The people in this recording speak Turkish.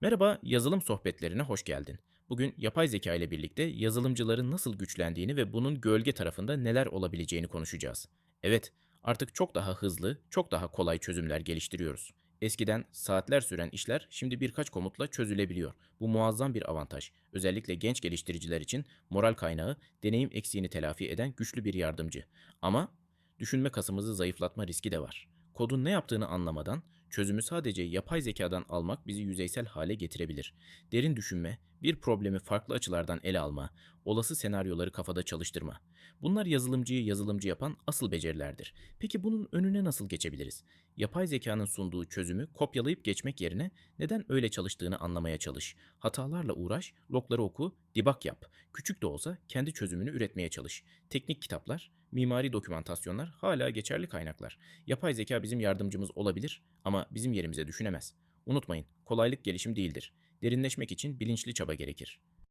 Merhaba, yazılım sohbetlerine hoş geldin. Bugün yapay zeka ile birlikte yazılımcıların nasıl güçlendiğini ve bunun gölge tarafında neler olabileceğini konuşacağız. Evet, artık çok daha hızlı, çok daha kolay çözümler geliştiriyoruz. Eskiden saatler süren işler şimdi birkaç komutla çözülebiliyor. Bu muazzam bir avantaj. Özellikle genç geliştiriciler için moral kaynağı, deneyim eksiğini telafi eden güçlü bir yardımcı. Ama düşünme kasımızı zayıflatma riski de var. Kodun ne yaptığını anlamadan çözümü sadece yapay zekadan almak bizi yüzeysel hale getirebilir. Derin düşünme, bir problemi farklı açılardan ele alma, olası senaryoları kafada çalıştırma. Bunlar yazılımcıyı yazılımcı yapan asıl becerilerdir. Peki bunun önüne nasıl geçebiliriz? Yapay zekanın sunduğu çözümü kopyalayıp geçmek yerine neden öyle çalıştığını anlamaya çalış. Hatalarla uğraş, logları oku, debug yap. Küçük de olsa kendi çözümünü üretmeye çalış. Teknik kitaplar, mimari dokümantasyonlar hala geçerli kaynaklar. Yapay zeka bizim yardımcımız olabilir ama bizim yerimize düşünemez. Unutmayın, kolaylık gelişim değildir. Derinleşmek için bilinçli çaba gerekir.